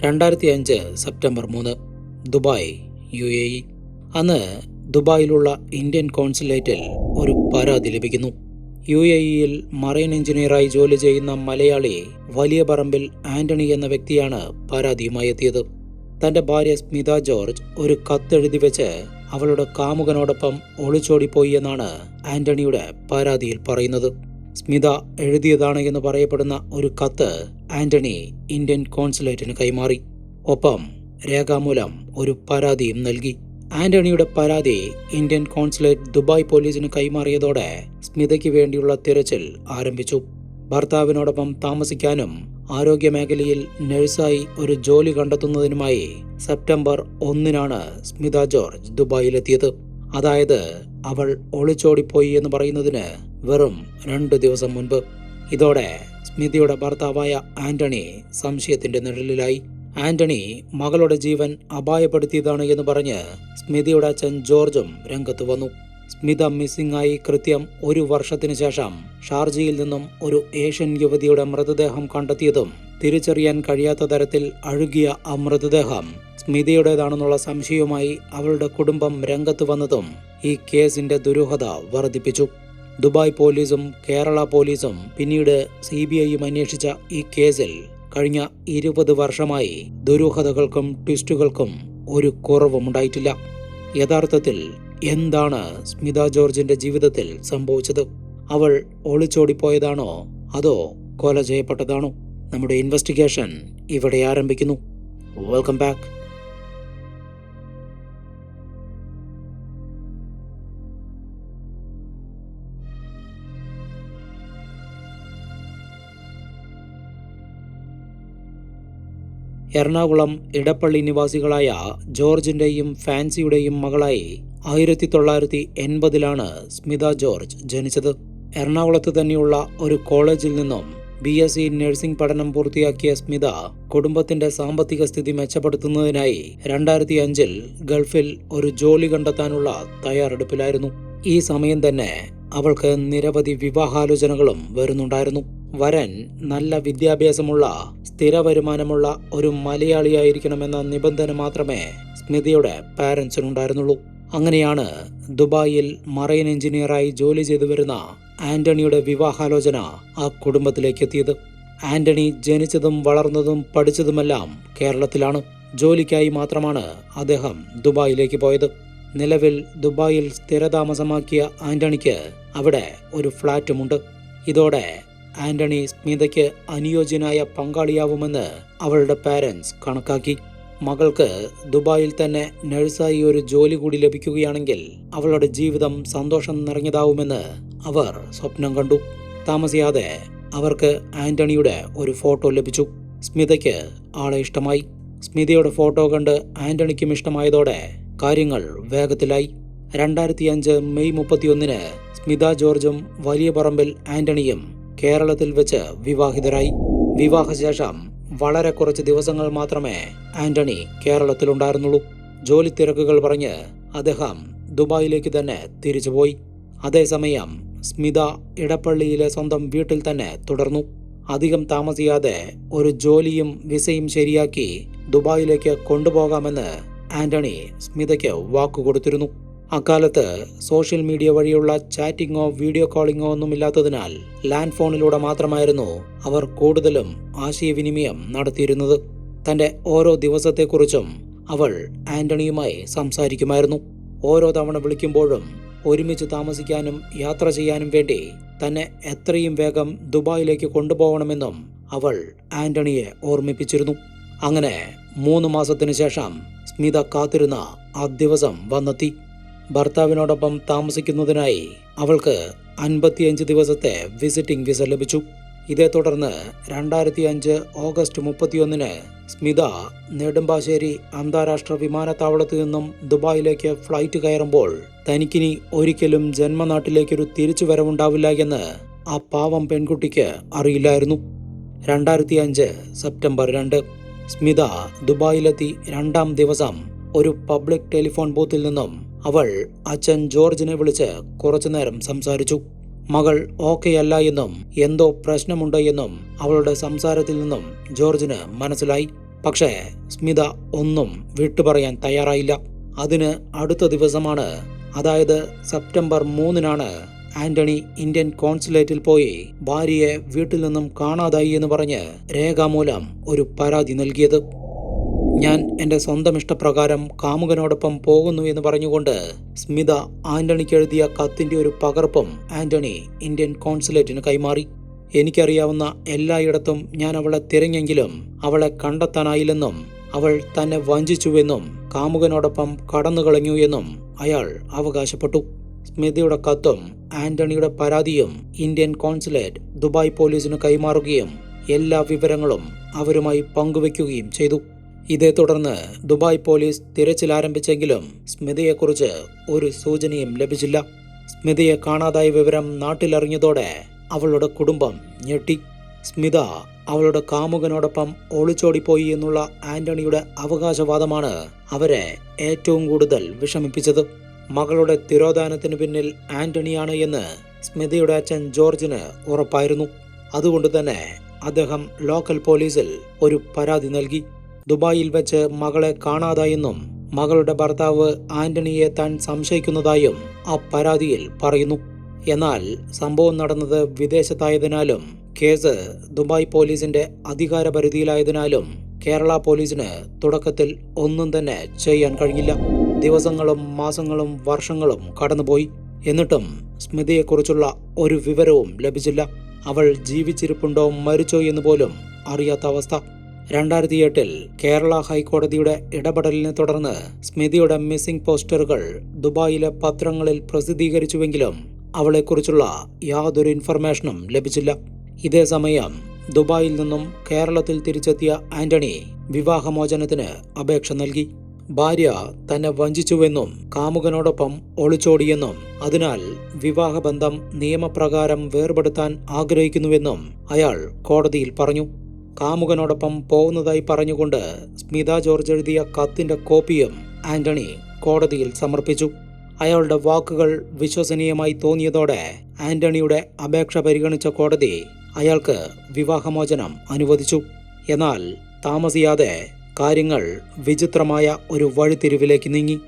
രണ്ടായിരത്തി അഞ്ച് സെപ്റ്റംബർ മൂന്ന് ദുബായ് യു എ ഇ. അന്ന് ദുബായിലുള്ള ഇന്ത്യൻ കോൺസുലേറ്റിൽ ഒരു പരാതി ലഭിക്കുന്നു. യു എ ഇയിൽ മറൈൻ എഞ്ചിനീയറായി ജോലി ചെയ്യുന്ന മലയാളി വലിയ പറമ്പിൽ ആന്റണി എന്ന വ്യക്തിയാണ് പരാതിയുമായി എത്തിയത്. തന്റെ ഭാര്യ സ്മിത ജോർജ് ഒരു കത്തെഴുതി വെച്ച് അവളുടെ കാമുകനോടൊപ്പം ഒളിച്ചോടിപ്പോയി എന്നാണ് ആന്റണിയുടെ പരാതിയിൽ പറയുന്നത്. സ്മിത എഴുതിയതാണ് എന്ന് പറയപ്പെടുന്ന ഒരു കത്ത് ആന്റണി ഇന്ത്യൻ കോൺസുലേറ്റിന് കൈമാറി. ഒപ്പം രേഖാമൂലം ഒരു പരാതിയും നൽകി. ആന്റണിയുടെ പരാതി ഇന്ത്യൻ കോൺസുലേറ്റ് ദുബായ് പോലീസിന് കൈമാറിയതോടെ സ്മിതയ്ക്ക് വേണ്ടിയുള്ള തിരച്ചിൽ ആരംഭിച്ചു. ഭർത്താവിനോടൊപ്പം താമസിക്കാനും ആരോഗ്യമേഖലയിൽ നഴ്സായി ഒരു ജോലി കണ്ടെത്തുന്നതിനുമായി സെപ്റ്റംബർ ഒന്നിനാണ് സ്മിത ജോർജ് ദുബായിലെത്തിയത്. അതായത് അവൾ ഒളിച്ചോടിപ്പോയി എന്ന് പറയുന്നതിന് വെറും രണ്ട് ദിവസം മുൻപ്. ഇതോടെ സ്മിതിയുടെ ഭർത്താവായ ആന്റണി സംശയത്തിന്റെ നിഴലിലായി. ആന്റണി മകളുടെ ജീവൻ അപായപ്പെടുത്തിയതാണ് എന്ന് പറഞ്ഞ് സ്മിതിയുടെ അച്ഛൻ ജോർജും രംഗത്ത് വന്നു. സ്മിത മിസ്സിംഗ് ആയി കൃത്യം ഒരു വർഷത്തിന് ശേഷം ഷാർജയിൽ നിന്നും ഒരു ഏഷ്യൻ യുവതിയുടെ മൃതദേഹം കണ്ടെത്തിയതും തിരിച്ചറിയാൻ കഴിയാത്ത തരത്തിൽ അഴുകിയ ആ മൃതദേഹം സ്മിതയുടേതാണെന്നുള്ള സംശയവുമായി അവളുടെ കുടുംബം രംഗത്ത് വന്നതും ഈ കേസിന്റെ ദുരൂഹത വർദ്ധിപ്പിച്ചു. ദുബായ് പോലീസും കേരള പോലീസും പിന്നീട് സി ബി ഐയും അന്വേഷിച്ച ഈ കേസിൽ കഴിഞ്ഞ ഇരുപത് വർഷമായി ദുരൂഹതകൾക്കും ട്വിസ്റ്റുകൾക്കും ഒരു കുറവുമുണ്ടായിട്ടില്ല. യഥാർത്ഥത്തിൽ എന്താണ് സ്മിത ജോർജിന്റെ ജീവിതത്തിൽ സംഭവിച്ചത്? അവൾ ഒളിച്ചോടിപ്പോയതാണോ അതോ കൊല ചെയ്യപ്പെട്ടതാണോ? നമ്മുടെ ഇൻവെസ്റ്റിഗേഷൻ ഇവിടെ ആരംഭിക്കുന്നു. Welcome back. എറണാകുളം ഇടപ്പള്ളി നിവാസികളായ ജോർജിന്റെയും ഫാൻസിയുടെയും മകളായി ആയിരത്തി തൊള്ളായിരത്തി എൺപതിലാണ് സ്മിത ജോർജ് ജനിച്ചത്. എറണാകുളത്ത് തന്നെയുള്ള ഒരു കോളേജിൽ നിന്നും ബി എസ് സി നഴ്സിംഗ് പഠനം പൂർത്തിയാക്കിയ സ്മിത കുടുംബത്തിന്റെ സാമ്പത്തിക സ്ഥിതി മെച്ചപ്പെടുത്തുന്നതിനായി രണ്ടായിരത്തി അഞ്ചിൽ ഗൾഫിൽ ഒരു ജോലി കണ്ടെത്താനുള്ള തയ്യാറെടുപ്പിലായിരുന്നു. ഈ സമയം തന്നെ അവൾക്ക് നിരവധി വിവാഹാലോചനകളും വരുന്നുണ്ടായിരുന്നു. വരൻ നല്ല വിദ്യാഭ്യാസമുള്ള സ്ഥിര വരുമാനമുള്ള ഒരു മലയാളിയായിരിക്കണമെന്ന നിബന്ധന മാത്രമേ സ്മിതയുടെ പാരൻസിനുണ്ടായിരുന്നുള്ളൂ. അങ്ങനെയാണ് ദുബായിൽ മറൈൻ എഞ്ചിനീയറായി ജോലി ചെയ്തു വരുന്ന ആന്റണിയുടെ വിവാഹാലോചന ആ കുടുംബത്തിലേക്ക് എത്തിയത് ആന്റണി ജനിച്ചതും വളർന്നതും പഠിച്ചതുമെല്ലാം കേരളത്തിലാണ്. ജോലിക്കായി മാത്രമാണ് അദ്ദേഹം ദുബായിലേക്ക് പോയത്. നിലവിൽ ദുബായിൽ സ്ഥിരതാമസമാക്കിയ ആന്റണിക്ക് അവിടെ ഒരു ഫ്ളാറ്റുമുണ്ട് ഇതോടെ ആന്റണി സ്മിതയ്ക്ക് അനുയോജ്യനായ പങ്കാളിയാവുമെന്ന് അവളുടെ പാരൻസ് കണക്കാക്കി. മകൾക്ക് ദുബായിൽ തന്നെ നഴ്സായി ഒരു ജോലി കൂടി ലഭിക്കുകയാണെങ്കിൽ അവളുടെ ജീവിതം സന്തോഷം നിറഞ്ഞതാവുമെന്ന് അവർ സ്വപ്നം കണ്ടു. താമസിയാതെ അവർക്ക് ആന്റണിയുടെ ഒരു ഫോട്ടോ ലഭിച്ചു. സ്മിതയ്ക്ക് ആളെ ഇഷ്ടമായി. സ്മിതയുടെ ഫോട്ടോ കണ്ട് ആന്റണിക്കും ഇഷ്ടമായതോടെ കാര്യങ്ങൾ വേഗത്തിലായി. രണ്ടായിരത്തി അഞ്ച് മെയ് മുപ്പത്തിയൊന്നിന് സ്മിത ജോർജും വലിയ പറമ്പിൽ ആന്റണിയും കേരളത്തിൽ വെച്ച് വിവാഹിതരായി. വിവാഹശേഷം വളരെ കുറച്ച് ദിവസങ്ങൾ മാത്രമേ ആന്റണി കേരളത്തിലുണ്ടായിരുന്നുള്ളൂ. ജോലി തിരക്കുകൾ പറഞ്ഞ് അദ്ദേഹം ദുബായിലേക്ക് തന്നെ തിരിച്ചുപോയി. അതേസമയം സ്മിത ഇടപ്പള്ളിയിലെ സ്വന്തം വീട്ടിൽ തന്നെ തുടർന്നു. അധികം താമസിയാതെ ഒരു ജോലിയും വിസയും ശരിയാക്കി ദുബായിലേക്ക് കൊണ്ടുപോകാമെന്ന് ആന്റണി സ്മിതയ്ക്ക് വാക്കുകൊടുത്തിരുന്നു. അക്കാലത്ത് സോഷ്യൽ മീഡിയ വഴിയുള്ള ചാറ്റിങ്ങോ വീഡിയോ കോളിങ്ങോ ഒന്നുമില്ലാത്തതിനാൽ ലാൻഡ് ഫോണിലൂടെ മാത്രമായിരുന്നു അവർ കൂടുതലും ആശയവിനിമയം നടത്തിയിരുന്നത്. തന്റെ ഓരോ ദിവസത്തെക്കുറിച്ചും അവൾ ആന്റണിയുമായി സംസാരിക്കുമായിരുന്നു. ഓരോ തവണ വിളിക്കുമ്പോഴും ഒരുമിച്ച് താമസിക്കാനും യാത്ര ചെയ്യാനും വേണ്ടി തന്നെ എത്രയും വേഗം ദുബായിലേക്ക് കൊണ്ടുപോകണമെന്നും അവൾ ആന്റണിയെ ഓർമ്മിപ്പിച്ചിരുന്നു. അങ്ങനെ മൂന്ന് മാസത്തിനു ശേഷം സ്മിത കാത്തിരുന്ന ആ ദിവസം വന്നെത്തി. ഭർത്താവിനോടൊപ്പം താമസിക്കുന്നതിനായി അവൾക്ക് അൻപത്തിയഞ്ച് ദിവസത്തെ വിസിറ്റിംഗ് വിസ ലഭിച്ചു. ഇതേ തുടർന്ന് രണ്ടായിരത്തി അഞ്ച് ഓഗസ്റ്റ് മുപ്പത്തിയൊന്നിന് സ്മിത നെടുമ്പാശ്ശേരി അന്താരാഷ്ട്ര വിമാനത്താവളത്തിൽ നിന്നും ദുബായിലേക്ക് ഫ്ലൈറ്റ് കയറുമ്പോൾ തനിക്കിനി ഒരിക്കലും ജന്മനാട്ടിലേക്കൊരു തിരിച്ചുവരവുണ്ടാവില്ല എന്ന് ആ പാവം പെൺകുട്ടിക്ക് അറിയില്ലായിരുന്നു. രണ്ടായിരത്തി അഞ്ച് സെപ്റ്റംബർ രണ്ട്. സ്മിത ദുബായിലെത്തി രണ്ടാം ദിവസം ഒരു പബ്ലിക് ടെലിഫോൺ ബൂത്തിൽ നിന്നും അവൾ അച്ഛൻ ജോർജിനെ വിളിച്ച് കുറച്ചുനേരം സംസാരിച്ചു. മകൾ ഓക്കെയല്ല എന്നും എന്തോ പ്രശ്നമുണ്ട് എന്നും അവളുടെ സംസാരത്തിൽ നിന്നും ജോർജിന് മനസ്സിലായി. പക്ഷേ സ്മിത ഒന്നും വിട്ടുപറയാൻ തയ്യാറായില്ല. അതിന് അടുത്ത ദിവസമാണ് അതായത് സെപ്റ്റംബർ മൂന്നിനാണ് ആന്റണി ഇന്ത്യൻ കോൺസുലേറ്റിൽ പോയി ഭാര്യയെ വീട്ടിൽ നിന്നും കാണാതായി എന്ന് പറഞ്ഞ് രേഖാമൂലം ഒരു പരാതി നൽകിയത്. ഞാൻ എന്റെ സ്വന്തം ഇഷ്ടപ്രകാരം കാമുകനോടൊപ്പം പോകുന്നു എന്ന് പറഞ്ഞുകൊണ്ട് സ്മിത ആന്റണിക്ക് എഴുതിയ കത്തിന്റെ ഒരു പകർപ്പും ആന്റണി ഇന്ത്യൻ കോൺസുലേറ്റിന് കൈമാറി. എനിക്കറിയാവുന്ന എല്ലായിടത്തും ഞാൻ അവളെ തിരഞ്ഞെങ്കിലും അവളെ കണ്ടെത്താനായില്ലെന്നും അവൾ തന്നെ വഞ്ചിച്ചുവെന്നും കാമുകനോടൊപ്പം കടന്നുകളഞ്ഞു എന്നും അയാൾ അവകാശപ്പെട്ടു. സ്മിതയുടെ കത്തും ആന്റണിയുടെ പരാതിയും ഇന്ത്യൻ കോൺസുലേറ്റ് ദുബായ് പോലീസിന് കൈമാറുകയും എല്ലാ വിവരങ്ങളും അവരുമായി പങ്കുവയ്ക്കുകയും ചെയ്തു. ഇതേ തുടർന്ന് ദുബായ് പോലീസ് തിരച്ചിൽ ആരംഭിച്ചെങ്കിലും സ്മിതയെക്കുറിച്ച് ഒരു സൂചനയും ലഭിച്ചില്ല. സ്മിതയെ കാണാതായ വിവരം നാട്ടിലറിഞ്ഞതോടെ അവളുടെ കുടുംബം ഞെട്ടി. സ്മിത അവളുടെ കാമുകനോടൊപ്പം ഒളിച്ചോടിപ്പോയി എന്നുള്ള ആന്റണിയുടെ അവകാശവാദമാണ് അവരെ ഏറ്റവും കൂടുതൽ വിഷമിപ്പിച്ചത്. മകളുടെ തിരോധാനത്തിന് പിന്നിൽ ആന്റണിയാണ് എന്ന് സ്മിതയുടെ അച്ഛൻ ജോർജിന് ഉറപ്പായിരുന്നു. അതുകൊണ്ട് തന്നെ അദ്ദേഹം ലോക്കൽ പോലീസിൽ ഒരു പരാതി നൽകി. ദുബായിൽ വെച്ച് മകളെ കാണാതായെന്നും മകളുടെ ഭർത്താവ് ആന്റണിയെ താൻ സംശയിക്കുന്നതായും ആ പരാതിയിൽ പറയുന്നു. എന്നാൽ സംഭവം നടന്നത് വിദേശത്തായതിനാലും കേസ് ദുബായ് പോലീസിന്റെ അധികാര പരിധിയിലായതിനാലും കേരള പോലീസിന് തുടക്കത്തിൽ ഒന്നും തന്നെ ചെയ്യാൻ കഴിഞ്ഞില്ല. ദിവസങ്ങളും മാസങ്ങളും വർഷങ്ങളും കടന്നുപോയി. എന്നിട്ടും സ്മിതയെക്കുറിച്ചുള്ള ഒരു വിവരവും ലഭിച്ചില്ല. അവൾ ജീവിച്ചിരിപ്പുണ്ടോ മരിച്ചോ എന്ന് പോലും അറിയാത്ത അവസ്ഥ. രണ്ടായിരത്തി എട്ടിൽ കേരള ഹൈക്കോടതിയുടെ ഇടപെടലിനെ തുടർന്ന് സ്മിതിയുടെ മിസ്സിംഗ് പോസ്റ്ററുകൾ ദുബായിലെ പത്രങ്ങളിൽ പ്രസിദ്ധീകരിച്ചുവെങ്കിലും അവളെക്കുറിച്ചുള്ള യാതൊരു ഇൻഫർമേഷനും ലഭിച്ചില്ല. ഇതേസമയം ദുബായിൽ നിന്നും കേരളത്തിൽ തിരിച്ചെത്തിയ ആന്റണി വിവാഹമോചനത്തിന് അപേക്ഷ നൽകി. ഭാര്യ തന്നെ വഞ്ചിച്ചുവെന്നും കാമുകനോടൊപ്പം ഒളിച്ചോടിയെന്നും അതിനാൽ വിവാഹബന്ധം നിയമപ്രകാരം വേർപെടുത്താൻ ആഗ്രഹിക്കുന്നുവെന്നും അയാൾ കോടതിയിൽ പറഞ്ഞു. കാമുകനോടൊപ്പം പോകുന്നതായി പറഞ്ഞുകൊണ്ട് സ്മിത ജോർജ് എഴുതിയ കത്തിന്റെ കോപ്പിയും ആന്റണി കോടതിയിൽ സമർപ്പിച്ചു. അയാളുടെ വാക്കുകൾ വിശ്വസനീയമായി തോന്നിയതോടെ ആന്റണിയുടെ അപേക്ഷ പരിഗണിച്ച കോടതി അയാൾക്ക് വിവാഹമോചനം അനുവദിച്ചു. എന്നാൽ താമസിയാതെ കാര്യങ്ങൾ വിചിത്രമായ ഒരു വഴിത്തിരിവിലേക്ക് നീങ്ങി.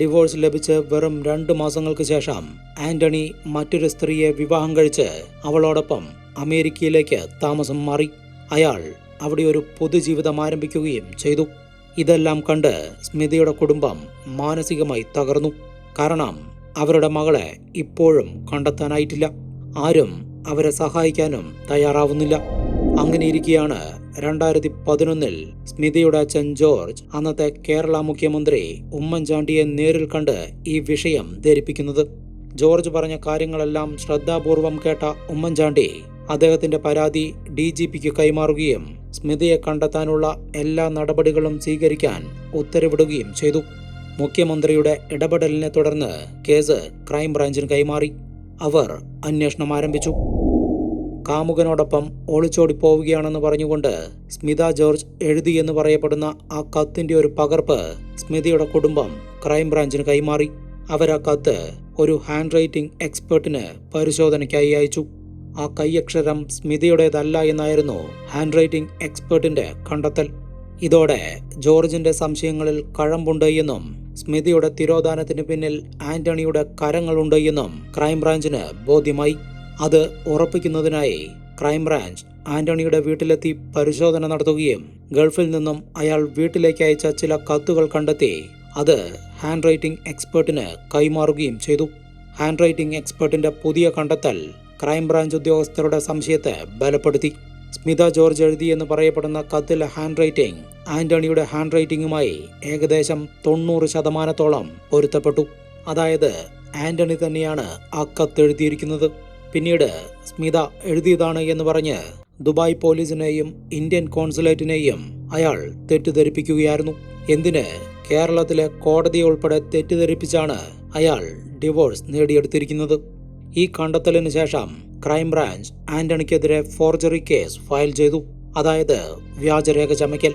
ഡിവോഴ്സ് ലഭിച്ച് വെറും രണ്ട് മാസങ്ങൾക്ക് ശേഷം ആന്റണി മറ്റൊരു സ്ത്രീയെ വിവാഹം കഴിച്ച് അവളോടൊപ്പം അമേരിക്കയിലേക്ക് താമസം മാറി. അയാൾ അവിടെ ഒരു പൊതുജീവിതം ആരംഭിക്കുകയും ചെയ്തു. ഇതെല്ലാം കണ്ട് സ്മിതയുടെ കുടുംബം മാനസികമായി തകർന്നു. കാരണം അവരുടെ മകളെ ഇപ്പോഴും കണ്ടെത്താനായിട്ടില്ല. ആരും അവരെ സഹായിക്കാനും തയ്യാറാവുന്നില്ല. അങ്ങനെ ഇരിക്കെയാണ് രണ്ടായിരത്തി പതിനൊന്നിൽ സ്മിതയുടെ അച്ഛൻ ജോർജ് അന്നത്തെ കേരള മുഖ്യമന്ത്രി ഉമ്മൻചാണ്ടിയെ നേരിൽ കണ്ട് ഈ വിഷയം ധരിപ്പിക്കുന്നത്. ജോർജ് പറഞ്ഞ കാര്യങ്ങളെല്ലാം ശ്രദ്ധാപൂർവം കേട്ട ഉമ്മൻചാണ്ടി അദ്ദേഹത്തിന്റെ പരാതി ഡി ജി പിക്ക് കൈമാറുകയും സ്മിതയെ കണ്ടെത്താനുള്ള എല്ലാ നടപടികളും സ്വീകരിക്കാൻ ഉത്തരവിടുകയും ചെയ്തു. മുഖ്യമന്ത്രിയുടെ ഇടപെടലിനെ തുടർന്ന് കേസ് ക്രൈംബ്രാഞ്ചിന് കൈമാറി. അവർ അന്വേഷണം ആരംഭിച്ചു. കാമുകനോടൊപ്പം ഒളിച്ചോടി പോവുകയാണെന്ന് പറഞ്ഞുകൊണ്ട് സ്മിത ജോർജ് എഴുതിയെന്ന് പറയപ്പെടുന്ന ആ കത്തിന്റെ ഒരു പകർപ്പ് സ്മിതയുടെ കുടുംബം ക്രൈംബ്രാഞ്ചിന് കൈമാറി. അവർ ആ കത്ത് ഒരു ഹാൻഡ് റൈറ്റിംഗ് എക്സ്പേർട്ടിന് പരിശോധനയ്ക്കായി അയച്ചു. ആ കൈയക്ഷരം സ്മിതയുടേതല്ല എന്നായിരുന്നു ഹാൻഡ് റൈറ്റിംഗ് എക്സ്പേർട്ടിന്റെ കണ്ടെത്തൽ. ഇതോടെ ജോർജിന്റെ സംശയങ്ങളിൽ കഴമ്പുണ്ട് എന്നും സ്മിതയുടെ തിരോധാനത്തിന് പിന്നിൽ ആന്റണിയുടെ കരങ്ങളുണ്ട് എന്നും ക്രൈംബ്രാഞ്ചിന് ബോധ്യമായി. അത് ഉറപ്പിക്കുന്നതിനായി ക്രൈംബ്രാഞ്ച് ആന്റണിയുടെ വീട്ടിലെത്തി പരിശോധന നടത്തുകയും ഗൾഫിൽ നിന്നും അയാൾ വീട്ടിലേക്ക് അയച്ച ചില കത്തുകൾ കണ്ടെത്തി അത് ഹാൻഡ് റൈറ്റിംഗ് എക്സ്പേർട്ടിന് കൈമാറുകയും ചെയ്തു. ഹാൻഡ് റൈറ്റിംഗ് എക്സ്പേർട്ടിന്റെ പുതിയ കണ്ടെത്തൽ ക്രൈംബ്രാഞ്ച് ഉദ്യോഗസ്ഥരുടെ സംശയത്തെ ബലപ്പെടുത്തി. സ്മിത ജോർജ് എഴുതി എന്ന് പറയപ്പെടുന്ന കത്തിലെ ഹാൻഡ് റൈറ്റിംഗ് ആന്റണിയുടെ ഹാൻഡ് റൈറ്റിംഗുമായി ഏകദേശം തൊണ്ണൂറ് ശതമാനത്തോളം പൊരുത്തപ്പെട്ടു. അതായത് ആന്റണി തന്നെയാണ് ആ കത്ത് എഴുതിയിരിക്കുന്നത്. പിന്നീട് സ്മിത എഴുതിയതാണ് എന്ന് പറഞ്ഞ് ദുബായ് പോലീസിനെയും ഇന്ത്യൻ കോൺസുലേറ്റിനെയും അയാൾ തെറ്റിദ്ധരിപ്പിക്കുകയായിരുന്നു. എന്തിന്? കേരളത്തിലെ കോടതി ഉൾപ്പെടെ തെറ്റിദ്ധരിപ്പിച്ചാണ് അയാൾ ഡിവോഴ്സ് നേടിയെടുത്തിരിക്കുന്നത്. ഈ കണ്ടെത്തലിന് ശേഷം ക്രൈംബ്രാഞ്ച് ആന്റണിക്കെതിരെ ഫോർജറി കേസ് ഫയൽ ചെയ്തു. അതായത് വ്യാജരേഖ ചമയ്ക്കൽ.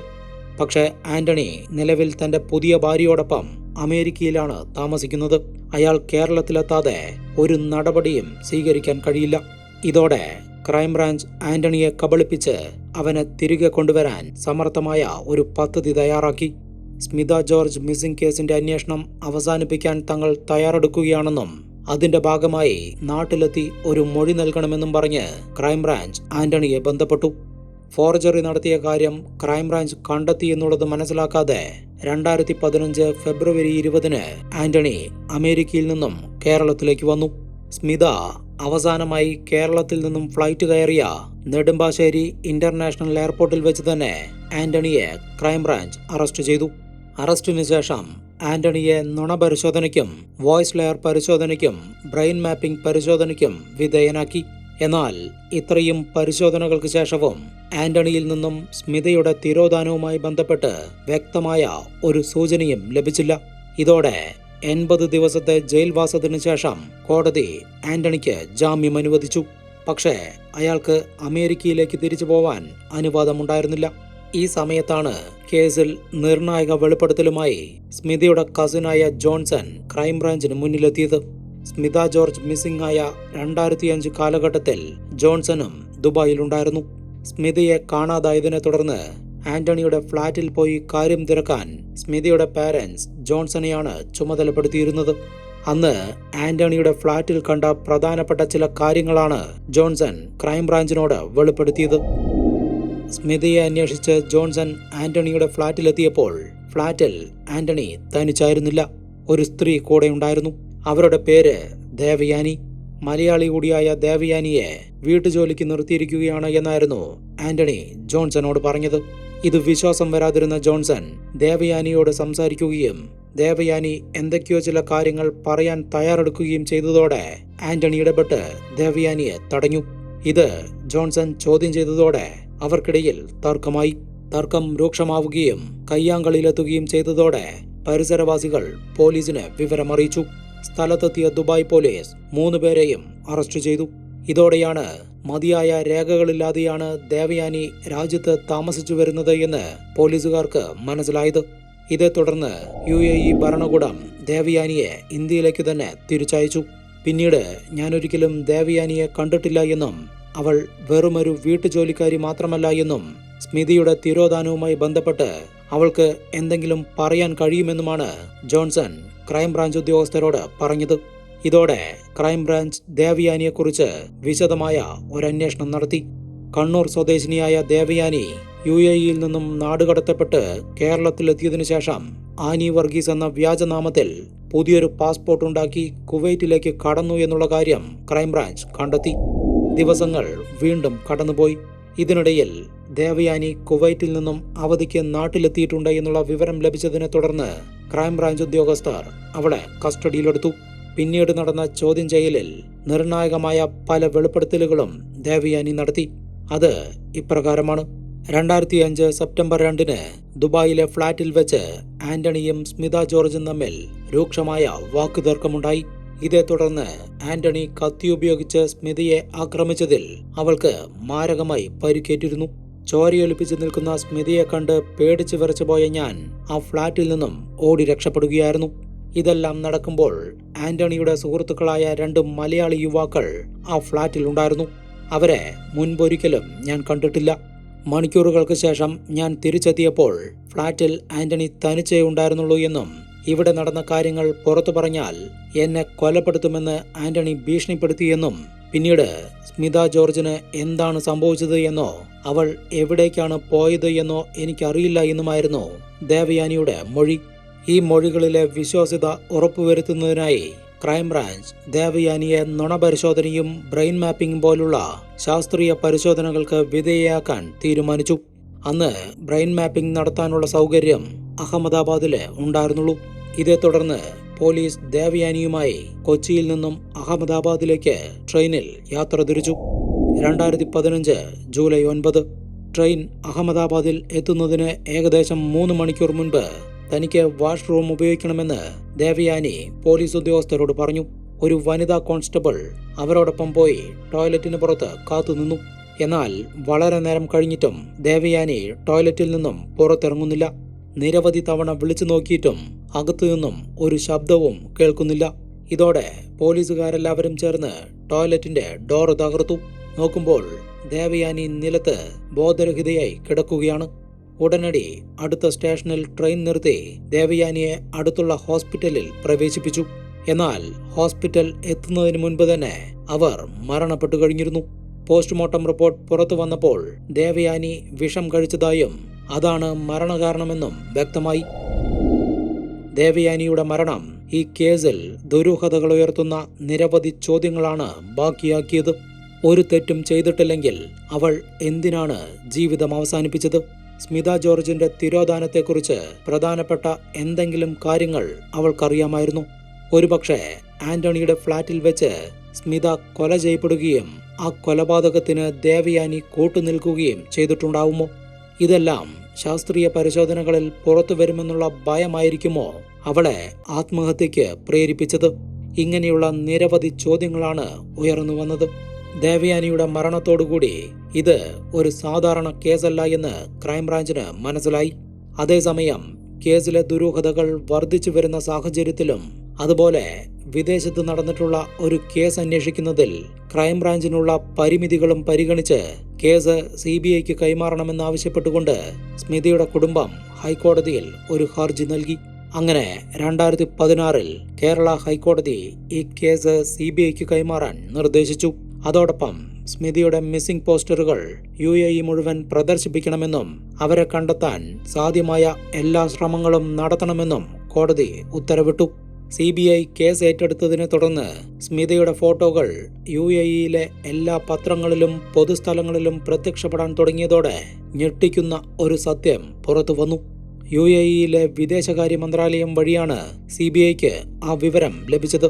പക്ഷേ ആന്റണി നിലവിൽ തന്റെ പുതിയ ഭാര്യയോടൊപ്പം അമേരിക്കയിലാണ് താമസിക്കുന്നത്. അയാൾ കേരളത്തിലെത്താതെ ഒരു നടപടിയും സ്വീകരിക്കാൻ കഴിയില്ല. ഇതോടെ ക്രൈംബ്രാഞ്ച് ആന്റണിയെ കബളിപ്പിച്ച് അവനെ തിരികെ കൊണ്ടുവരാൻ സമർത്ഥമായ ഒരു പദ്ധതി തയ്യാറാക്കി. സ്മിത ജോർജ് മിസ്സിംഗ് കേസിന്റെ അന്വേഷണം അവസാനിപ്പിക്കാൻ തങ്ങൾ തയ്യാറെടുക്കുകയാണെന്നും അതിന്റെ ഭാഗമായി നാട്ടിലെത്തി ഒരു മൊഴി നൽകണമെന്നും പറഞ്ഞ് ക്രൈംബ്രാഞ്ച് ആന്റണിയെ ബന്ധപ്പെട്ടു. ഫോർജറി നടത്തിയ കാര്യം ക്രൈംബ്രാഞ്ച് കണ്ടെത്തി എന്നുള്ളത് മനസ്സിലാക്കാതെ രണ്ടായിരത്തി പതിനഞ്ച് ഫെബ്രുവരി ഇരുപതിന് ആന്റണി അമേരിക്കയിൽ നിന്നും കേരളത്തിലേക്ക് വന്നു. സ്മിത അവസാനമായി കേരളത്തിൽ നിന്നും ഫ്ലൈറ്റ് കയറിയ നെടുമ്പാശ്ശേരി ഇന്റർനാഷണൽ എയർപോർട്ടിൽ വെച്ച് തന്നെ ആന്റണിയെ ക്രൈംബ്രാഞ്ച് അറസ്റ്റ് ചെയ്തു. അറസ്റ്റിന് ശേഷം ആന്റണിയെ നുണ പരിശോധനയ്ക്കും വോയിസ് ലെയർ പരിശോധനയ്ക്കും ബ്രെയിൻ മാപ്പിംഗ് പരിശോധനയ്ക്കും വിധേയനാക്കി. എന്നാൽ ഇത്രയും പരിശോധനകൾക്ക് ശേഷവും ആന്റണിയിൽ നിന്നും സ്മിതയുടെ തിരോധാനവുമായി ബന്ധപ്പെട്ട് വ്യക്തമായ ഒരു സൂചനയും ലഭിച്ചില്ല. ഇതോടെ എൺപത് ദിവസത്തെ ജയിൽവാസത്തിനു ശേഷം കോടതി ആന്റണിക്ക് ജാമ്യം അനുവദിച്ചു. പക്ഷേ അയാൾക്ക് അമേരിക്കയിലേക്ക് തിരിച്ചു പോവാൻ അനുവാദമുണ്ടായിരുന്നില്ല. ഈ സമയത്താണ് കേസിൽ നിർണായക വെളിപ്പെടുത്തലുമായി സ്മിതയുടെ കസിനായ ജോൺസൺ ക്രൈംബ്രാഞ്ചിന് മുന്നിലെത്തിയത്. സ്മിത ജോർജ് മിസ്സിംഗ് ആയ രണ്ടായിരത്തി അഞ്ച് കാലഘട്ടത്തിൽ ജോൺസണും ദുബായിലുണ്ടായിരുന്നു. സ്മിതയെ കാണാതായതിനെ തുടർന്ന് ആന്റണിയുടെ ഫ്ളാറ്റിൽ പോയി കാര്യം തിരക്കാൻ സ്മിതയുടെ പാരന്റ്സ് ജോൺസണെയാണ് ചുമതലപ്പെടുത്തിയിരുന്നത്. അന്ന് ആന്റണിയുടെ ഫ്ളാറ്റിൽ കണ്ട പ്രധാനപ്പെട്ട ചില കാര്യങ്ങളാണ് ജോൺസൺ ക്രൈംബ്രാഞ്ചിനോട് വെളിപ്പെടുത്തിയത്. സ്മിതയെ അന്വേഷിച്ച് ജോൺസൺ ആന്റണിയുടെ ഫ്ളാറ്റിലെത്തിയപ്പോൾ ഫ്ളാറ്റിൽ ആന്റണി തനിച്ചായിരുന്നില്ല. ഒരു സ്ത്രീ കൂടെ ഉണ്ടായിരുന്നു. അവരുടെ പേര് ദേവയാനി. മലയാളി കൂടിയായ ദേവയാനിയെ വീട്ടുജോലിക്ക് നിർത്തിയിരിക്കുകയാണ് എന്നായിരുന്നു ആന്റണി ജോൺസണോട് പറഞ്ഞത്. ഇത് വിശ്വാസം വരാതിരുന്ന ജോൺസൺ ദേവയാനിയോട് സംസാരിക്കുകയും ദേവയാനി എന്തൊക്കെയോ ചില കാര്യങ്ങൾ പറയാൻ തയ്യാറെടുക്കുകയും ചെയ്തതോടെ ആന്റണി ഇടപെട്ട് ദേവയാനിയെ തടഞ്ഞു. ഇത് ജോൺസൺ ചോദ്യം ചെയ്തതോടെ അവർക്കിടയിൽ തർക്കമായി തർക്കം രൂക്ഷമാവുകയും കയ്യാങ്കളിയിലെത്തുകയും ചെയ്തതോടെ പരിസരവാസികൾ പോലീസിന് വിവരമറിയിച്ചു. സ്ഥലത്തെത്തിയ ദുബായ് പോലീസ് മൂന്ന് പേരെയും അറസ്റ്റ് ചെയ്തു. ഇതോടെയാണ് മതിയായ രേഖകളില്ലാതെയാണ് ദേവയാനി രാജ്യത്ത് താമസിച്ചു വരുന്നത് എന്ന് പോലീസുകാർക്ക് മനസ്സിലായത്. ഇതേ തുടർന്ന് യു എ ഇ ഭരണകൂടം ദേവയാനിയെ ഇന്ത്യയിലേക്ക് തന്നെ തിരിച്ചയച്ചു. പിന്നീട് ഞാനൊരിക്കലും ദേവയാനിയെ കണ്ടിട്ടില്ല എന്നും അവൾ വെറുമൊരു വീട്ടുജോലിക്കാരി മാത്രമല്ല എന്നും സ്മിതിയുടെ തിരോധാനവുമായി ബന്ധപ്പെട്ട് അവൾക്ക് എന്തെങ്കിലും പറയാൻ കഴിയുമെന്നുമാണ് ജോൺസൺ ക്രൈംബ്രാഞ്ച് ഉദ്യോഗസ്ഥരോട് പറഞ്ഞത്. ഇതോടെ ക്രൈംബ്രാഞ്ച് ദേവയാനിയെക്കുറിച്ച് വിശദമായ ഒരു അന്വേഷണം നടത്തി. കണ്ണൂർ സ്വദേശിനിയായ ദേവയാനി യു എ ഇയിൽ നിന്നും നാടുകടത്തപ്പെട്ട് കേരളത്തിലെത്തിയതിനു ശേഷം ആനി വർഗീസ് എന്ന വ്യാജനാമത്തിൽ പുതിയൊരു പാസ്പോർട്ട് ഉണ്ടാക്കി കുവൈറ്റിലേക്ക് കടന്നു എന്നുള്ള കാര്യം ക്രൈംബ്രാഞ്ച് കണ്ടെത്തി. ദിവസങ്ങൾ വീണ്ടും കടന്നുപോയി. ഇതിനിടയിൽ ദേവയാനി കുവൈറ്റിൽ നിന്നും അവധിക്ക് നാട്ടിലെത്തിയിട്ടുണ്ട് എന്നുള്ള വിവരം ലഭിച്ചതിനെ തുടർന്ന് ക്രൈംബ്രാഞ്ച് ഉദ്യോഗസ്ഥർ അവളെ കസ്റ്റഡിയിലെടുത്തു. പിന്നീട് നടന്ന ചോദ്യം ചെയ്യലിൽ നിർണായകമായ പല വെളിപ്പെടുത്തലുകളും ദേവയാനി നടത്തി. അത് ഇപ്രകാരമാണ്. രണ്ടായിരത്തി അഞ്ച് സെപ്റ്റംബർ രണ്ടിന് ദുബായിലെ ഫ്ളാറ്റിൽ വെച്ച് ആന്റണിയും സ്മിത ജോർജും തമ്മിൽ രൂക്ഷമായ വാക്കുതർക്കമുണ്ടായി. ഇതേ തുടർന്ന് ആന്റണി കത്തി ഉപയോഗിച്ച് സ്മിതയെ ആക്രമിച്ചതിൽ അവൾക്ക് മാരകമായി പരിക്കേറ്റിരുന്നു. ചോരയൊലിപ്പിച്ച് നിൽക്കുന്ന സ്മിതയെ കണ്ട് പേടിച്ചു വിറച്ചു പോയ ഞാൻ ആ ഫ്ളാറ്റിൽ നിന്നും ഓടി രക്ഷപ്പെടുകയായിരുന്നു. ഇതെല്ലാം നടക്കുമ്പോൾ ആന്റണിയുടെ സുഹൃത്തുക്കളായ രണ്ട് മലയാളി യുവാക്കൾ ആ ഫ്ളാറ്റിൽ ഉണ്ടായിരുന്നു. അവരെ മുൻപൊരിക്കലും ഞാൻ കണ്ടിട്ടില്ല. മണിക്കൂറുകൾക്ക് ശേഷം ഞാൻ തിരിച്ചെത്തിയപ്പോൾ ഫ്ളാറ്റിൽ ആന്റണി തനിച്ചേ ഉണ്ടായിരുന്നുള്ളൂ എന്നും ഇവിടെ നടന്ന കാര്യങ്ങൾ പുറത്തു പറഞ്ഞാൽ എന്നെ കൊലപ്പെടുത്തുമെന്ന് ആന്റണി ഭീഷണിപ്പെടുത്തിയെന്നും പിന്നീട് സ്മിത ജോർജിന് എന്താണ് സംഭവിച്ചത് എന്നോ അവൾ എവിടേക്കാണ് പോയത് എന്നോ എനിക്കറിയില്ല എന്നുമായിരുന്നു ദേവയാനിയുടെ മൊഴി. ഈ മൊഴികളിലെ വിശ്വാസ്യത ഉറപ്പുവരുത്തുന്നതിനായി ക്രൈംബ്രാഞ്ച് ദേവയാനിയെ നുണപരിശോധനയും ബ്രെയിൻ മാപ്പിംഗും പോലുള്ള ശാസ്ത്രീയ പരിശോധനകൾക്ക് വിധേയയാക്കാൻ തീരുമാനിച്ചു. അന്ന് ബ്രെയിൻ മാപ്പിംഗ് നടത്താനുള്ള സൗകര്യം അഹമ്മദാബാദിൽ ഉണ്ടായിരുന്നുള്ളൂ. ഇതേ തുടർന്ന് പോലീസ് ദേവയാനിയുമായി കൊച്ചിയിൽ നിന്നും അഹമ്മദാബാദിലേക്ക് ട്രെയിനിൽ യാത്ര തിരിച്ചു. രണ്ടായിരത്തി പതിനഞ്ച് ജൂലൈ ഒൻപത്. ട്രെയിൻ അഹമ്മദാബാദിൽ എത്തുന്നതിന് ഏകദേശം മൂന്ന് മണിക്കൂർ മുൻപ് തനിക്ക് വാഷ്റൂം ഉപയോഗിക്കണമെന്ന് ദേവയാനി പോലീസ് ഉദ്യോഗസ്ഥരോട് പറഞ്ഞു. ഒരു വനിതാ കോൺസ്റ്റബിൾ അവരോടൊപ്പം പോയി ടോയ്ലറ്റിന് പുറത്ത് കാത്തുനിന്നു എന്നാൽ വളരെ നേരം കഴിഞ്ഞിട്ടും ദേവയാനി ടോയ്ലറ്റിൽ നിന്നും പുറത്തിറങ്ങുന്നില്ല. നിരവധി തവണ വിളിച്ചു നോക്കിയിട്ടും അകത്തു നിന്നും ഒരു ശബ്ദവും കേൾക്കുന്നില്ല. ഇതോടെ പോലീസുകാരെല്ലാവരും ചേർന്ന് ടോയ്ലറ്റിന്റെ ഡോർ തകർത്തു. നോക്കുമ്പോൾ ദേവയാനി നിലത്ത് ബോധരഹിതയായി കിടക്കുകയാണ്. ഉടനടി അടുത്ത സ്റ്റേഷനിൽ ട്രെയിൻ നിർത്തി ദേവയാനിയെ അടുത്തുള്ള ഹോസ്പിറ്റലിൽ പ്രവേശിപ്പിച്ചു. എന്നാൽ ഹോസ്പിറ്റൽ എത്തുന്നതിന് മുൻപ് തന്നെ അവർ മരണപ്പെട്ടു കഴിഞ്ഞിരുന്നു. പോസ്റ്റ്മോർട്ടം റിപ്പോർട്ട് പുറത്തു വന്നപ്പോൾ ദേവയാനി വിഷം കഴിച്ചതായും അതാണ് മരണകാരണമെന്നും വ്യക്തമായി. ദേവയാനിയുടെ മരണം ഈ കേസിൽ ദുരൂഹതകൾ ഉയർത്തുന്ന നിരവധി ചോദ്യങ്ങളാണ് ബാക്കിയാക്കിയത്. ഒരു തെറ്റും ചെയ്തിട്ടില്ലെങ്കിൽ അവൾ എന്തിനാണ് ജീവിതം അവസാനിപ്പിച്ചത്? സ്മിത ജോർജിന്റെ തിരോധാനത്തെക്കുറിച്ച് പ്രധാനപ്പെട്ട എന്തെങ്കിലും കാര്യങ്ങൾ അവൾക്കറിയാമായിരുന്നു. ഒരുപക്ഷെ ആന്റണിയുടെ ഫ്ളാറ്റിൽ വെച്ച് സ്മിത കൊല ചെയ്യപ്പെടുകയും ആ കൊലപാതകത്തിന് ദേവയാനി കൂട്ടുനിൽക്കുകയും ചെയ്തിട്ടുണ്ടാവുമോ? ഇതെല്ലാം ശാസ്ത്രീയ പരിശോധനകളിൽ പുറത്തു വരുമെന്നുള്ള ഭയമായിരിക്കുമോ അവളെ ആത്മഹത്യയ്ക്ക് പ്രേരിപ്പിച്ചത്? ഇങ്ങനെയുള്ള നിരവധി ചോദ്യങ്ങളാണ് ഉയർന്നു വന്നത്. ദേവയാനിയുടെ മരണത്തോടുകൂടി ഇത് ഒരു സാധാരണ കേസല്ല എന്ന് ക്രൈംബ്രാഞ്ചിന് മനസ്സിലായി. അതേസമയം കേസിലെ ദുരൂഹതകൾ വർദ്ധിച്ചു വരുന്ന സാഹചര്യത്തിലും അതുപോലെ വിദേശത്ത് നടന്നിട്ടുള്ള ഒരു കേസ് അന്വേഷിക്കുന്നതിൽ ക്രൈംബ്രാഞ്ചിനുള്ള പരിമിതികളും പരിഗണിച്ച് കേസ് സി ബി ഐക്ക് കൈമാറണമെന്നാവശ്യപ്പെട്ടുകൊണ്ട് സ്മിതിയുടെ കുടുംബം ഹൈക്കോടതിയിൽ ഒരു ഹർജി നൽകി. അങ്ങനെ രണ്ടായിരത്തി പതിനാറിൽ കേരള ഹൈക്കോടതി ഈ കേസ് സി ബി ഐക്ക് കൈമാറാൻ നിർദ്ദേശിച്ചു. അതോടൊപ്പം സ്മിതിയുടെ മിസ്സിംഗ് പോസ്റ്ററുകൾ യു എ ഇ മുഴുവൻ പ്രദർശിപ്പിക്കണമെന്നും അവരെ കണ്ടെത്താൻ സാധ്യമായ എല്ലാ ശ്രമങ്ങളും നടത്തണമെന്നും കോടതി ഉത്തരവിട്ടു. സി ബി ഐ കേസ് ഏറ്റെടുത്തതിനെ തുടർന്ന് സ്മിതയുടെ ഫോട്ടോകൾ യു എ ഇയിലെ എല്ലാ പത്രങ്ങളിലും പൊതുസ്ഥലങ്ങളിലും പ്രത്യക്ഷപ്പെടാൻ തുടങ്ങിയതോടെ ഞെട്ടിക്കുന്ന ഒരു സത്യം പുറത്തു വന്നു. യു എ ഇയിലെ വിദേശകാര്യ മന്ത്രാലയം വഴിയാണ് സി ബി ഐക്ക് ആ വിവരം ലഭിച്ചത്.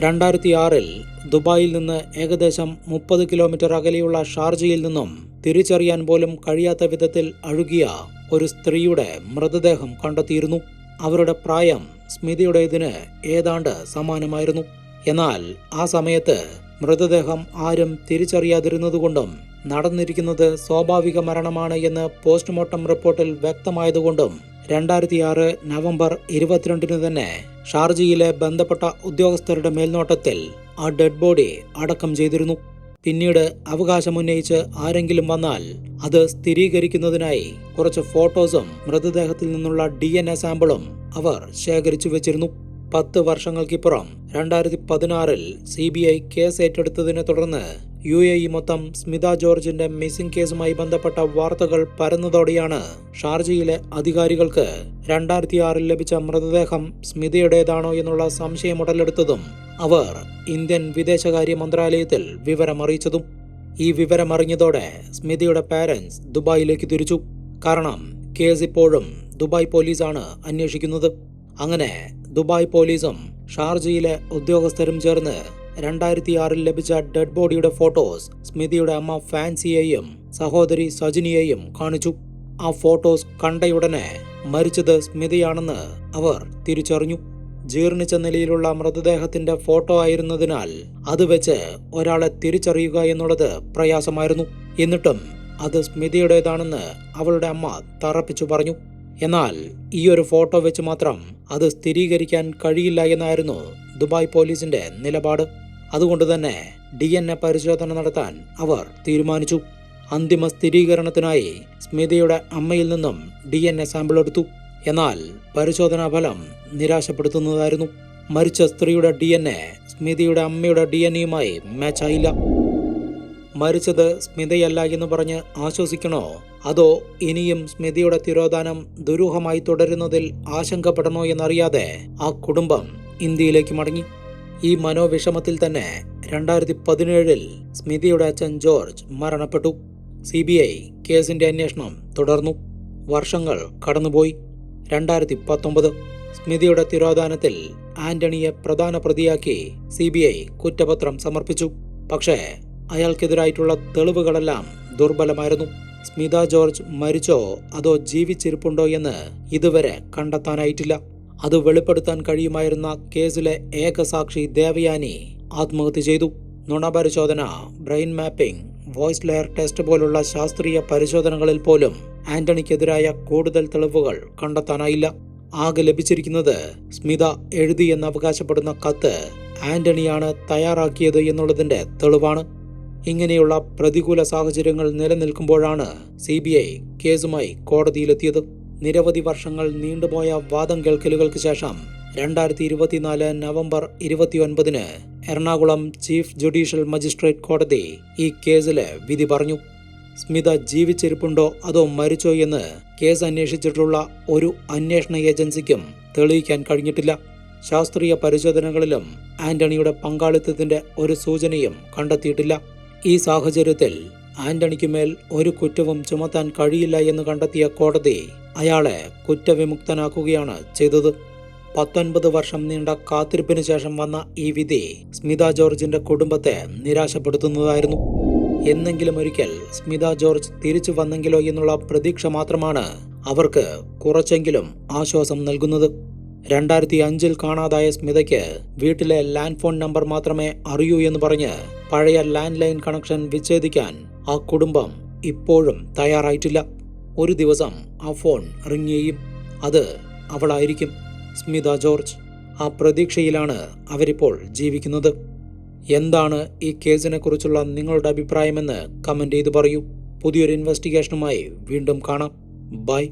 രണ്ടായിരത്തി ആറിൽ ദുബായിൽ നിന്ന് ഏകദേശം മുപ്പത് കിലോമീറ്റർ അകലെയുള്ള ഷാർജയിൽ നിന്നും തിരിച്ചറിയാൻ പോലും കഴിയാത്ത വിധത്തിൽ അഴുകിയ ഒരു സ്ത്രീയുടെ മൃതദേഹം കണ്ടെത്തിയിരുന്നു. അവരുടെ പ്രായം സ്മിതിയുടേതിന് ഏതാണ്ട് സമാനമായിരുന്നു. എന്നാൽ ആ സമയത്ത് മൃതദേഹം ആരും തിരിച്ചറിയാതിരുന്നതുകൊണ്ടും നടന്നിരിക്കുന്നത് സ്വാഭാവിക മരണമാണ് എന്ന് പോസ്റ്റ്മോർട്ടം റിപ്പോർട്ടിൽ വ്യക്തമായതുകൊണ്ടും രണ്ടായിരത്തിയാറ് നവംബർ ഇരുപത്തിരണ്ടിന് തന്നെ ഷാർജയിലെ ബന്ധപ്പെട്ട ഉദ്യോഗസ്ഥരുടെ മേൽനോട്ടത്തിൽ ആ ഡെഡ് ബോഡി അടക്കം ചെയ്തിരുന്നു. പിന്നീട് അവകാശമുന്നയിച്ച് ആരെങ്കിലും വന്നാൽ അത് സ്ഥിരീകരിക്കുന്നതിനായി കുറച്ച് ഫോട്ടോസും മൃതദേഹത്തിൽ നിന്നുള്ള ഡി എൻ എ സാമ്പിളും അവർ ശേഖരിച്ചു വെച്ചിരുന്നു. പത്ത് വർഷങ്ങൾക്കിപ്പുറം രണ്ടായിരത്തി പതിനാറിൽ സി ബി ഐ കേസ് ഏറ്റെടുത്തതിനെ തുടർന്ന് യു എ ഇ മൊത്തം സ്മിത ജോർജിന്റെ മിസ്സിംഗ് കേസുമായി ബന്ധപ്പെട്ട വാർത്തകൾ പരന്നതോടെയാണ് ഷാർജയിലെ അധികാരികൾക്ക് രണ്ടായിരത്തി ആറിൽ ലഭിച്ച മൃതദേഹം സ്മിതയുടേതാണോ എന്നുള്ള സംശയം ഉടലെടുത്തതും അവർ ഇന്ത്യൻ വിദേശകാര്യ മന്ത്രാലയത്തിൽ വിവരമറിയിച്ചതും. ഈ വിവരമറിഞ്ഞതോടെ സ്മിതയുടെ പാരന്റ്സ് ദുബായിലേക്ക് തിരിച്ചു. കാരണം കേസ് ഇപ്പോഴും ദുബായ് പോലീസാണ് അന്വേഷിക്കുന്നത്. അങ്ങനെ ദുബായ് പോലീസും ഷാർജയിലെ ഉദ്യോഗസ്ഥരും ചേർന്ന് രണ്ടായിരത്തി ആറിൽ ലഭിച്ച ഡെഡ് ബോഡിയുടെ ഫോട്ടോസ് സ്മിതിയുടെ അമ്മ ഫാൻസിയെയും സഹോദരി സജിനിയെയും കാണിച്ചു. ആ ഫോട്ടോസ് കണ്ടയുടനെ മരിച്ചത് സ്മിതിയാണെന്ന് അവർ തിരിച്ചറിഞ്ഞു. ജീർണിച്ച നിലയിലുള്ള മൃതദേഹത്തിന്റെ ഫോട്ടോ ആയിരുന്നതിനാൽ അത് വെച്ച് ഒരാളെ തിരിച്ചറിയുക എന്നുള്ളത് പ്രയാസമായിരുന്നു. എന്നിട്ടും അത് സ്മിതിയുടേതാണെന്ന് അവളുടെ അമ്മ തറപ്പിച്ചു പറഞ്ഞു. എന്നാൽ ഈ ഒരു ഫോട്ടോ വെച്ച് മാത്രം അത് സ്ഥിരീകരിക്കാൻ കഴിയില്ല എന്നായിരുന്നു ദുബായ് പോലീസിന്റെ നിലപാട്. അതുകൊണ്ട് തന്നെ ഡി എൻ എ പരിശോധന നടത്താൻ അവർ തീരുമാനിച്ചു. അന്തിമ സ്ഥിരീകരണത്തിനായി സ്മിതയുടെ അമ്മയിൽ നിന്നും ഡി എൻ എ സാമ്പിൾ എടുത്തു. എന്നാൽ പരിശോധനാ ഫലം നിരാശപ്പെടുത്തുന്നതായിരുന്നു. മരിച്ച സ്ത്രീയുടെ ഡി എൻ എ സ്മിതയുടെ അമ്മയുടെ ഡി എൻ എയുമായി മാച്ചായില്ല മരിച്ചത് സ്മിതയല്ല എന്ന് പറഞ്ഞ് ആശ്വസിക്കണോ? അതോ ഇനിയും സ്മിതയുടെ തിരോധാനം ദുരൂഹമായി തുടരുന്നതിൽ ആശങ്കപ്പെടണോ എന്നറിയാതെ ആ കുടുംബം ഇന്ത്യയിലേക്ക് മടങ്ങി. ഈ മനോവിഷമത്തിൽ തന്നെ രണ്ടായിരത്തി പതിനേഴിൽ സ്മിതയുടെ അച്ഛൻ ജോർജ് മരണപ്പെട്ടു. സി ബി ഐ കേസിന്റെ അന്വേഷണം തുടർന്നു. വർഷങ്ങൾ കടന്നുപോയി. രണ്ടായിരത്തി പത്തൊമ്പത് സ്മിതിയുടെ തിരോധാനത്തിൽ ആന്റണിയെ പ്രധാന പ്രതിയാക്കി സി ബി ഐ കുറ്റപത്രം സമർപ്പിച്ചു. പക്ഷേ അയാൾക്കെതിരായിട്ടുള്ള തെളിവുകളെല്ലാം ദുർബലമായിരുന്നു. സ്മിത ജോർജ് മരിച്ചോ അതോ ജീവിച്ചിരിപ്പുണ്ടോ എന്ന് ഇതുവരെ കണ്ടെത്താനായിട്ടില്ല. അത് വെളിപ്പെടുത്താൻ കഴിയുമായിരുന്ന കേസിലെ ഏക സാക്ഷി ദേവയാനി ആത്മഹത്യ ചെയ്തു. നുണപരിശോധന brain mapping voice layer test പോലുള്ള ശാസ്ത്രീയ പരിശോധനകളിൽ പോലും ആന്റണിക്കെതിരായ കൂടുതൽ തെളിവുകൾ കണ്ടെത്താനായില്ല. ആകെ ലഭിച്ചിരിക്കുന്നത് സ്മിത എഴുതിയെന്ന് അവകാശപ്പെടുന്ന കത്ത് ആന്റണിയാണ് തയ്യാറാക്കിയത് എന്നുള്ളതിന്റെ തെളിവാണ്. ഇങ്ങനെയുള്ള പ്രതികൂല സാഹചര്യങ്ങൾ നിലനിൽക്കുമ്പോഴാണ് സി ബി ഐ കേസുമായി കോടതിയിലെത്തിയത്. നിരവധി വർഷങ്ങൾ നീണ്ടുപോയ വാദം കേൾക്കലുകൾക്ക് ശേഷം രണ്ടായിരത്തി ഇരുപത്തിനാല് നവംബർ ഇരുപത്തിയൊൻപതിന് എറണാകുളം ചീഫ് ജുഡീഷ്യൽ മജിസ്ട്രേറ്റ് കോടതി ഈ കേസിലെ വിധി പറഞ്ഞു. സ്മിത ജീവിച്ചിരിപ്പുണ്ടോ അതോ മരിച്ചോ എന്ന് കേസ് അന്വേഷിച്ചിട്ടുള്ള ഒരു അന്വേഷണ ഏജൻസിക്കും തെളിയിക്കാൻ കഴിഞ്ഞിട്ടില്ല. ശാസ്ത്രീയ പരിശോധനകളിലും ആന്റണിയുടെ പങ്കാളിത്തത്തിന്റെ ഒരു സൂചനയും കണ്ടെത്തിയിട്ടില്ല. ഈ സാഹചര്യത്തിൽ ആന്റണിക്കുമേൽ ഒരു കുറ്റവും ചുമത്താൻ കഴിയില്ല എന്ന് കണ്ടെത്തിയ കോടതി അയാളെ കുറ്റവിമുക്തനാക്കുകയാണ് ചെയ്തത്. പത്തൊൻപത് വർഷം നീണ്ട കാത്തിരിപ്പിന് ശേഷം വന്ന ഈ വിധി സ്മിത ജോർജിന്റെ കുടുംബത്തെ നിരാശപ്പെടുത്തുന്നതായിരുന്നു. എന്നെങ്കിലും ഒരിക്കൽ സ്മിത ജോർജ് തിരിച്ചു വന്നെങ്കിലോ എന്നുള്ള പ്രതീക്ഷ മാത്രമാണ് അവർക്ക് കുറച്ചെങ്കിലും ആശ്വാസം നൽകുന്നത്. രണ്ടായിരത്തി അഞ്ചിൽ കാണാതായ സ്മിതയ്ക്ക് വീട്ടിലെ ലാൻഡ് ഫോൺ നമ്പർ മാത്രമേ അറിയൂ എന്ന് പറഞ്ഞ് പഴയ ലാൻഡ് ലൈൻ കണക്ഷൻ വിച്ഛേദിക്കാൻ ആ കുടുംബം ഇപ്പോഴും തയ്യാറായിട്ടില്ല. ഒരു ദിവസം ആ ഫോൺ റിങ് അത് അവളായിരിക്കും സ്മിത ജോർജ്. ആ പ്രതീക്ഷയിലാണ് അവരിപ്പോൾ ജീവിക്കുന്നത്. എന്താണ് ഈ കേസിനെ കുറിച്ചുള്ള നിങ്ങളുടെ അഭിപ്രായമെന്ന് കമന്റ് ചെയ്ത് പറയൂ. പുതിയൊരു ഇൻവെസ്റ്റിഗേഷനുമായി വീണ്ടും കാണാം. ബൈ.